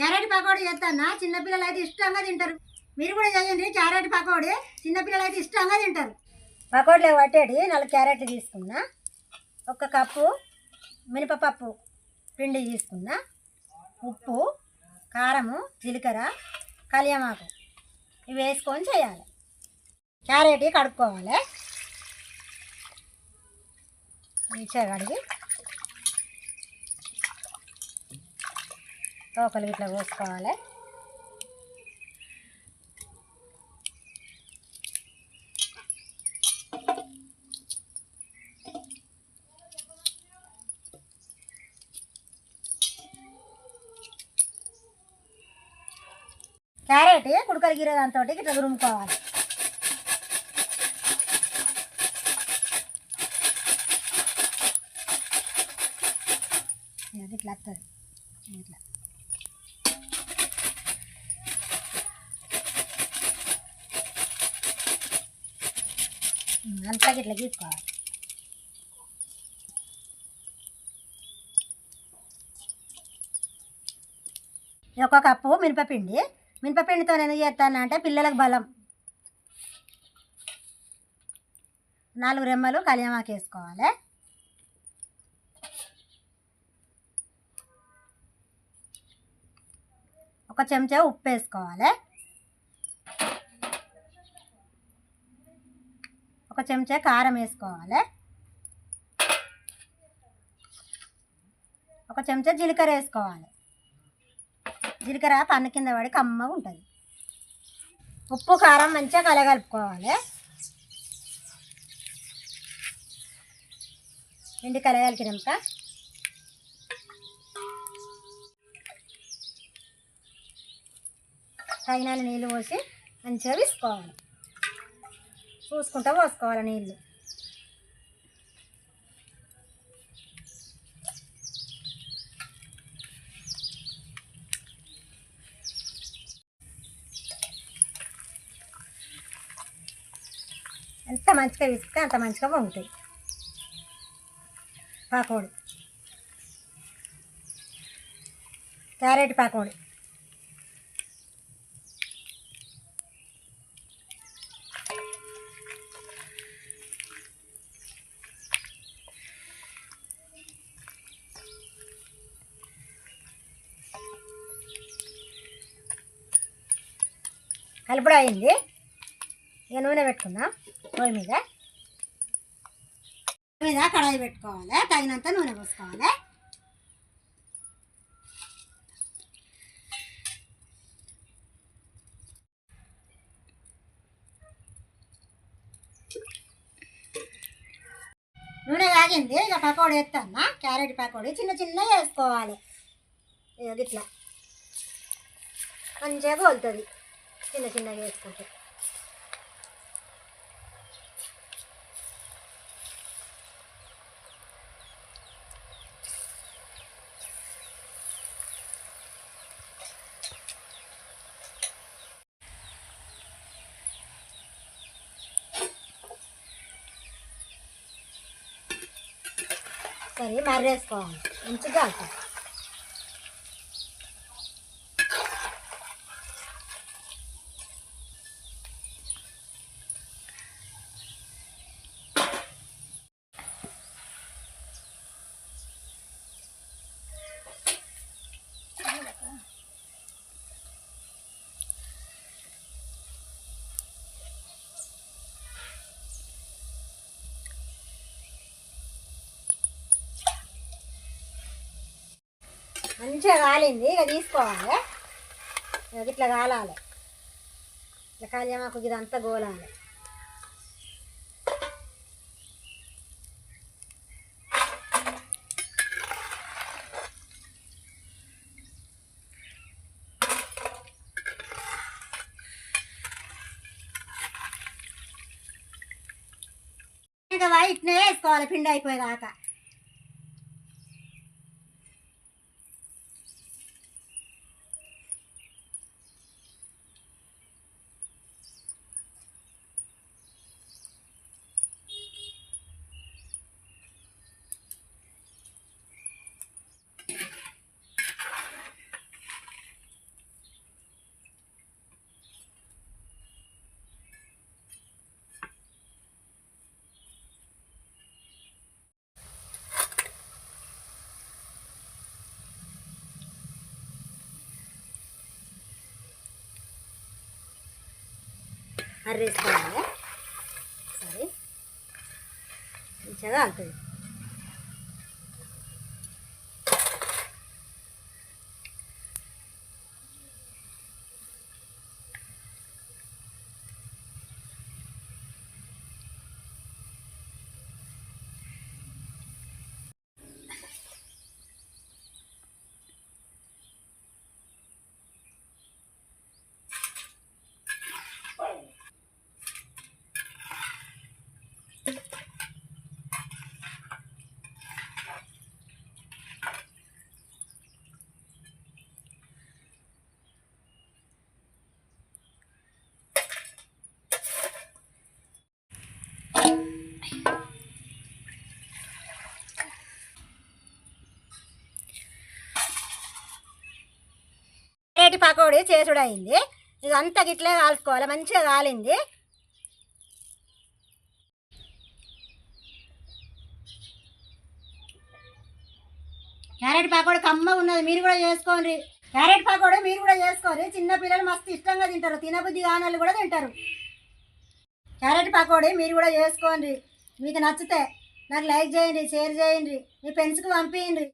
Carrot pakodi చేస్తానా? చిన్నపిల్లలు అయితే ఇష్టంగా తింటారు. మీరు కూడా చేయండి. క్యారెట్ పకోడీ చిన్నపిల్లలు అయితే ఇష్టంగా తింటారు. పకోడీలో పట్టేటి నాలుగు క్యారెట్ తీసుకున్నా. ఒక కప్పు మినపపప్పు పిండి తీసుకున్నా. ఉప్పు కారము జీలకర్ర కలియమాకు ఇవి వేసుకొని చేయాలి. క్యారెట్ కడుక్కోవాలి. మంచిగా కడిగి తోకలు ఇట్లా పోసుకోవాలి. క్యారెట్ కుడకలు గీరే దాంతో ఇట్లా తురుముకోవాలి ఇట్లా వస్తుంది ఇట్లా. అంతా ఇట్లా తీసుకోవాలి. ఒక కప్పు మినపపిండి మినపపిండితో నేను చేస్తాను అంటే పిల్లలకు బలం. నాలుగు రెమ్మలు కలియమాకు వేసుకోవాలి. ఒక చెంచా ఉప్పు వేసుకోవాలి ఒక చెంచా కారం వేసుకోవాలి. ఒక చెంచా జీలకర్ర వేసుకోవాలి. జీలకర్ర పన్ను కింద పడి కమ్మగా ఉంటుంది. ఉప్పు కారం మంచిగా కలగలుపుకోవాలి. ఎండి కలగలికినాక తగిన నీళ్ళు పోసి మంచిగా వేసుకోవాలి. చూసుకుంటా పోసుకోవాలి నీళ్ళు. ఎంత మంచిగా విసిస్తే అంత మంచిగా పొంగుతాయి పాకోడి క్యారెట్ పాకోడి కలుపుడు అయింది ఇక నూనె పెట్టుకుందాం. పొయ్యి మీద. మీద కడాయి పెట్టుకోవాలి. తగినంత నూనె పోసుకోవాలి. నూనె కాగింది ఇక పకోడీ వేస్తాను క్యారెట్ పకోడీ చిన్న చిన్నగా వేసుకోవాలి. ఇక ఇట్లా మంచిగా కోలుతుంది చిన్న చిన్నగా వేసుకుంటే. సరే మర్రేసుకోవాలి. మంచిగా అవుతుంది మంచిగా కాలింది. ఇక తీసుకోవాలి. ఇక ఇట్లా కాలాలి. ఇట్లా కాలేమాకు ఇదంతా గోలాలి. ఇంకా ఇట్నే వేసుకోవాలి. పిండి అయిపోయేదాకా. అర్రేసుకోవాలి సరే. మంచిగా అంటుంది రేటి పకోడీ చేసుడు అయింది ఇదంతా గిట్లే కాల్చుకోవాలి. మంచిగా కాలింది. క్యారెట్ పకోడీ కమ్మ ఉన్నది. మీరు కూడా చేసుకోండి. క్యారెట్ పకోడీ మీరు కూడా చేసుకోండి. చిన్న పిల్లలు మస్తు ఇష్టంగా తింటారు. తినబుద్ధి కానాలు కూడా తింటారు. క్యారెట్ పకోడీ మీరు కూడా చేసుకోండి. మీకు నచ్చితే నాకు లైక్ చేయండి షేర్ చేయండి. మీ ఫ్రెండ్స్కి పంపించండి